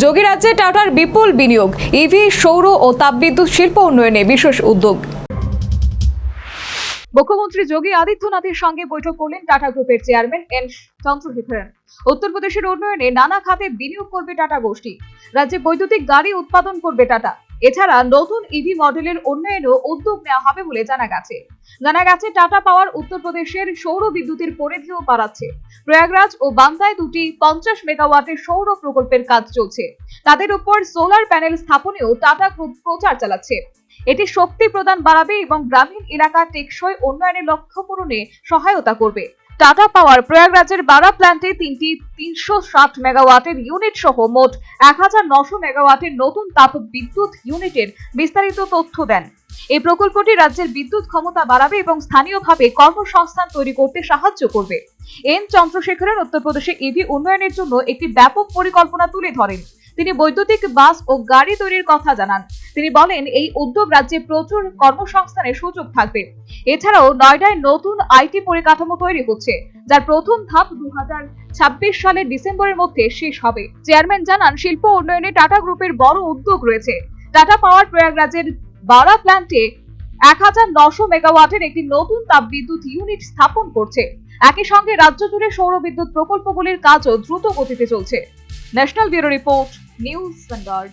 যোগী রাজ্যে টাটার বিপুল বিনিয়োগ ইভি সৌর ও তাপবিদ্যুৎ শিল্প উন্নয়নে বিশেষ উদ্যোগ। মুখ্যমন্ত্রী যোগী আদিত্যনাথের সঙ্গে বৈঠক করলেন টাটা গ্রুপের চেয়ারম্যান এন চন্দ্রশেখরন। উত্তরপ্রদেশের উন্নয়নে নানা খাতে বিনিয়োগ করবে টাটা গোষ্ঠী। রাজ্যে বৈদ্যুতিক গাড়ি উৎপাদন করবে টাটা। এছাড়া নতুন ইভি মডেলের উন্নয়নেও উদ্যোগ নেওয়া হবে বলে জানা গেছে। জানা গেছে, টাটা পাওয়ার উত্তরপ্রদেশের সৌর বিদ্যুতের পরিধিও বাড়াচ্ছে। প্রয়াগরাজ ও বান্দায় দুটি পঞ্চাশ মেগাওয়াটের সৌর প্রকল্পের কাজ চলছে। তাদের উপর সোলার প্যানেল স্থাপনেও টাটা গ্রুপ প্রচার চালাচ্ছে। এটি শক্তি প্রদান বাড়াবে এবং গ্রামীণ এলাকার টেকসই উন্নয়নের লক্ষ্য পূরণে সহায়তা করবে। টাটা পাওয়ার প্রয়াগরাজের বারা প্ল্যান্টে তিনটি তিনশো ষাট মেগাওয়াটের ইউনিট সহ মোট এক হাজার নশো মেগাওয়াটের নতুন তাপ বিদ্যুৎ ইউনিটের বিস্তারিত তথ্য দেন। এই প্রকল্পটি রাজ্যের বিদ্যুৎ ক্ষমতা বাড়াবে এবং স্থানীয়ভাবে কর্মসংস্থান তৈরি করতে সাহায্য করবে। এন চন্দ্রশেখরের উত্তরপ্রদেশে ইভি উন্নয়নের জন্য একটি ব্যাপক পরিকল্পনা তুলে ধরেন। তিনি বৈদ্যুতিক বাস ও গাড়ি তৈরির কথা জানান। তিনি বলেন, এই উদ্যোগ রাজ্যে প্রচুর কর্মসংস্থানের সুযোগ থাকবে। এছাড়াও নয়ডায় নতুন আইটি পরিকাঠামো তৈরি হচ্ছে, যার প্রথম ধাপ দু ছাব্বিশ সালের ডিসেম্বরের মধ্যে শেষ হবে। চেয়ারম্যান জানান, শিল্প উন্নয়নে টাটা গ্রুপের বড় উদ্যোগ রয়েছে। টাটা পাওয়ার প্রয়াগরাজের বারা প্ল্যান্টে এক হাজার নশো মেগাওয়াটের একটি নতুন তাপবিদ্যুৎ ইউনিট স্থাপন করছে। একই সঙ্গে রাজ্য জুড়ে সৌর বিদ্যুৎ প্রকল্পগুলির কাজও দ্রুত গতিতে চলছে। National bureau report, news vanguard